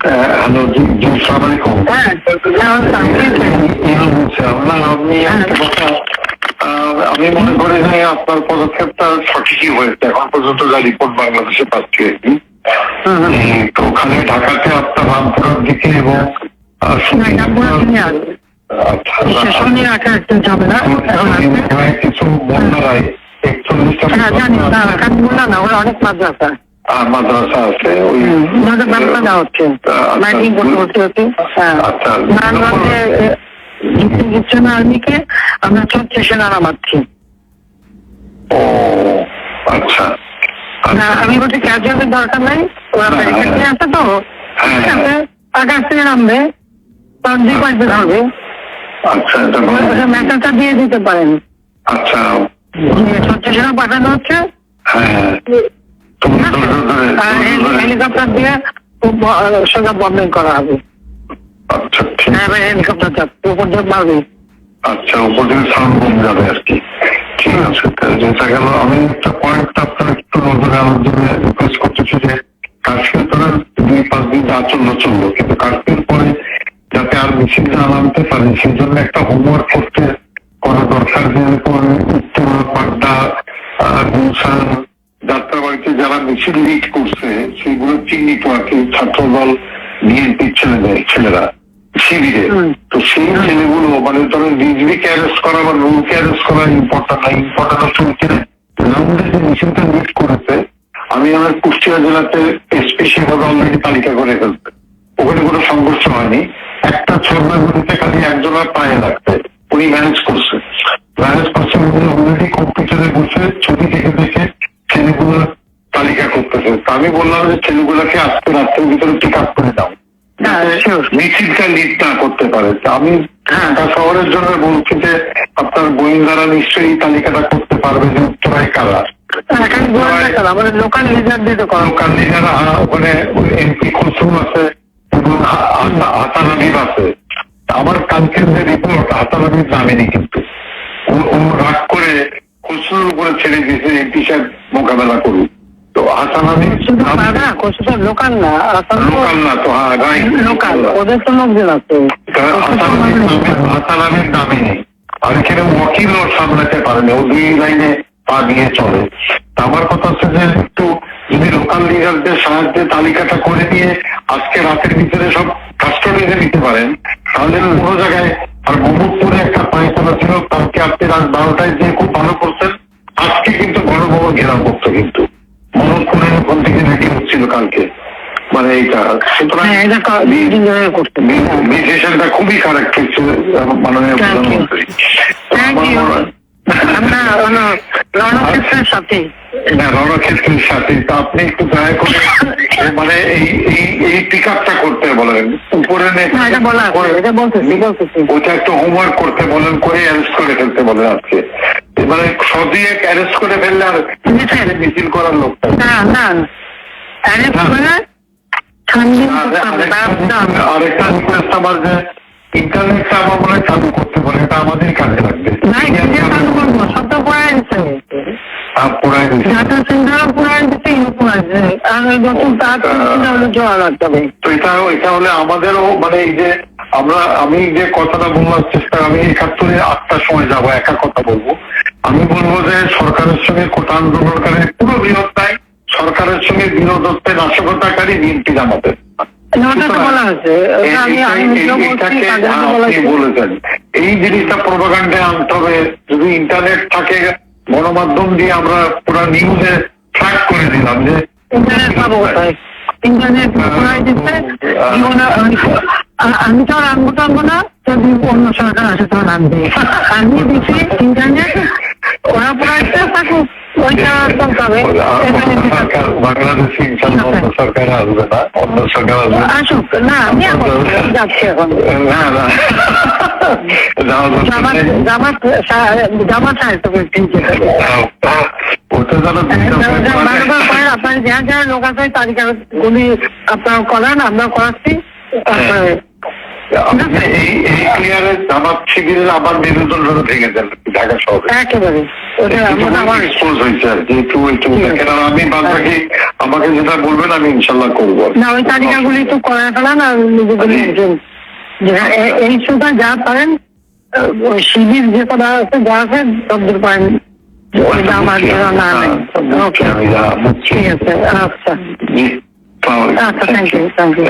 Hello জি জি সালাম আলাইকুম হ্যাঁ না আপনি কথা আমি মনে করি যে আপনার পদক্ষেপটা সঠিকই হয়েছে এখন পর্যন্ত যা রিপোর্ট বাংলাদেশে পাচ্ছি তো ওখানে ঢাকাতে আপনার রামপুরার দিকে এবং কিছু বন্যারায় একচল্লিশটা না ওরা অনেক মাদ্রাসা আহ, মাদ্রাসা আছে ওই ওনাদের দেওয়া হচ্ছে। আচ্ছা, মাইকিং করতে করতে হচ্ছে হ্যাঁ। আচ্ছা। নারায়ণগঞ্জে না আর্মিকে আমরা ছত্রিশে নাড়া মারছি। ও আচ্ছা না আমি বলছি ক্যাজুয়ালের দরকার নাই ওরা হ্যাঁ, ব্যারিকেড হ্যাঁ। নিয়ে আসে তো। হ্যাঁ, আকাশ থেকে নামবে তখন দুই পাশে ধরবে আচ্ছা এটা ভালো। মেসেজটা দিয়ে দিতে পারেন। আচ্ছা। যে ছত্রিশে পাঠানো হচ্ছে। হ্যাঁ। তুমি ধরে ধরে আর ধরে ধরে- হেলিকপ্টার দিয়ে সোজা বম্বিং করা হবে। আচ্ছা ঠিক হ্যাঁ এবার হেলিকপ্টার যাবে উপর দিয়ে মারবে। আচ্ছা উপর থেকে সাউন্ড কম যাবে আর কি। ঠিক আছে যেটা গেল আমি একটা পয়েন্ট আপনার একটু নজরে আনার জন্য রিকোয়েস্ট করতেছি যে কাশ্মীর তো দুই পাঁচ দিন যা চলল চলল কিন্তু কাশ্মীর পরে যাতে আর মিছিল না আনতে পারে সেই জন্য একটা হোমওয়ার্ক করতে করা দরকার। যে এরকম উত্তর পাড্ডা গুলশান যাত্রাবাড়িতে যারা মিছিল লিড করছে সেগুলো চিহ্নিত আর কি ছাত্রদল বিএনপির ছেলেদের ছেলেরা শিবিরে তো সেই ছেলেগুলো মানে ধরেন রিজভিকে অ্যারেস্ট করা বা রুলকে অ্যারেস্ট করা ইম্পর্টেন্ট না ইম্পর্টেন্ট হচ্ছে ওইখানে রাউন্ডে যে মিছিলটা লিড করেছে আমি আমার কুষ্টিয়া জেলাতে এসপি সেভাবে অলরেডি তালিকা করে ফেলছে। ওখানে কোনো সংঘর্ষ হয়নি। একটা ছড়নাগুলিতে খালি একজনের পায়ে লাগছে। উনি ম্যানেজ করছে। ম্যানেজ করছে উনি অলরেডি কম্পিউটারে বসে ছবি দেখে দেখে ছেলেগুলোর তালিকা করতেছে। আমি বললাম যে ছেলেগুলোকে আজকে রাত্রের ভিতরে পিক আপ করে দাও। হ্যাঁ. মিছিলটা লিড না করতে পারে। আমি ঢাকা শহরের জন্য বলছি যে আপনার গোয়েন্দারা নিশ্চয়ই তালিকাটা করতে পারবে যে উত্তরায় কেন লোকাল লিডার দিয়ে লোকাল লিডার ওখানে এমপি কুসুম আছে এবং হা- হাসা- হাসান হাবিব আছে। আমার কালকের যে রিপোর্ট হাসান হাবিব নামেনি কিন্তু। ও রাগ করে খুসরুর উপরে ছেড়ে দিয়েছে এমপি সাহেব মোকাবেলা করুন তো হাসান না তো লোকাল না লোকাল না তো হ্যাঁ লোকাল ওদের তো লোকজন আছে হাসান হাবিব নামে নেই। আর এখানে ওয়াকিল ওর সামলাতে পারেনি ও দুই লাইনে পা দিয়ে চলে। আমার কথা হচ্ছে যে একটু যদি লোকাল লিডারদের সাহায্যে তালিকাটা করে দিয়ে আজকে রাতের ভিতরে সব কাস্টডিতে নিতে পারেন তাহলে কোনো জায়গায় আর মোহাম্মদপুরে একটা পায়খানা ছিল কালকে আপনি রাত বারোটায় যে খুব ভালো করছেন আজকে কিন্তু বড় বড় ঘেরাও করতো কিন্তু। মোহাম্মদপুরের ওখান থেকে নাকি হচ্ছিল কালকে। মানে এইটা সুতরাং হ্যাঁ ডিসিশনটা খুবই খারাপ হচ্ছে মাননীয়. প্রধানমন্ত্রী। আমার সাথে না রণক্ষেত্রের সাথে তো আপনি একটু দয়া করে মানে এই এই এই পিক আপটা করতে বলেন। উপরে নে- না এটা বলা আছে এটা বলতেছি বলতেছি। ওইটা একটু হোমওয়ার্ক করতে বলেন করে অ্যারেস্ট করে ফেলতে বলেন আজকে। মানে সদিয়ে অ্যারেস্ট করে ফেললে আর মিছিল করার লোকটা না না। অ্যারেস্ট করে ঠান্ডি করতে হবে ব্যবস্থা হবে। আরেকটা রিকোয়েস্ট আমার যে ইন্টারনেটটা আমার মনে হয় চালু করতে পারে এটা আমাদের কাজে লাগবে। না চালু করব সব আমাদেরও মানে এই যে আমরা আমি যে কথাটা বলবার চেষ্টা আমি একাত্তরে আটটার সময় যাব একা কথা বলব। আমি বলব যে সরকারের সঙ্গে কোটা আন্দোলনকারী পুরো বিরোধ নাই সরকারের সঙ্গে বিরোধত্বে নাশকতাকারী বিএনপি জামাতের। এই জিনিসটা প্রোপাগান্ডে আনতে হবে। যদি ইন্টারনেট থাকে গণমাধ্যম দিয়ে আমরা পুরো নিউজে ট্র্যাক করে দিলাম যে ইন্টারনেট পাবো কোথায়? ইন্টারনেট পড়ায় দিচ্ছে? আমি তো আর আনব টানবো না যদি অন্য সরকার আসে তখন আনবে। আমি দিচ্ছি ইন্টারনেট ওরা পড়াইতে থাকুক। বাংলাদেশে ইনশাল্লাহ অন্য সরকার আসবে না? অন্য সরকার আসবে আসুক না আমি এখন যাচ্ছি এখন। না না। যাওয়া জামাত দরকার নেই। জামাত জামাত সাহিত্য ঠিক আছে ওটা যারা বারবার করেন আপনার যারা যারা লোক আছে তালিকা গুলি আপনারা করান আমরা করাচ্ছি তারপরে এই এই ক্লিয়ারেন্স আমার শিবিরের আবার নিরন্তর ভেঙে দেন ঢাকা শহরে। একেবারে। ওটা আমার আমার এক্সপোজ হয়েছে আর কি একটু একটু ঠিক আছে। দেখেন আর আমি বাদ আমাকে যেটা বলবেন আমি ইনশাল্লাহ করব না ওই তালিকাগুলি একটু করে ফেলান আর নিজেদের জি। লিখবেন। যে এ- এই সুতা যা পারেন শিবির যে কটা আছে যা আছে সবদূর পারেন। ওইটা আমার না নেই ওকে আমি যা বুঝছি ঠিক আছে আচ্ছা। আচ্ছা থ্যাংক ইউ থ্যাংক ইউ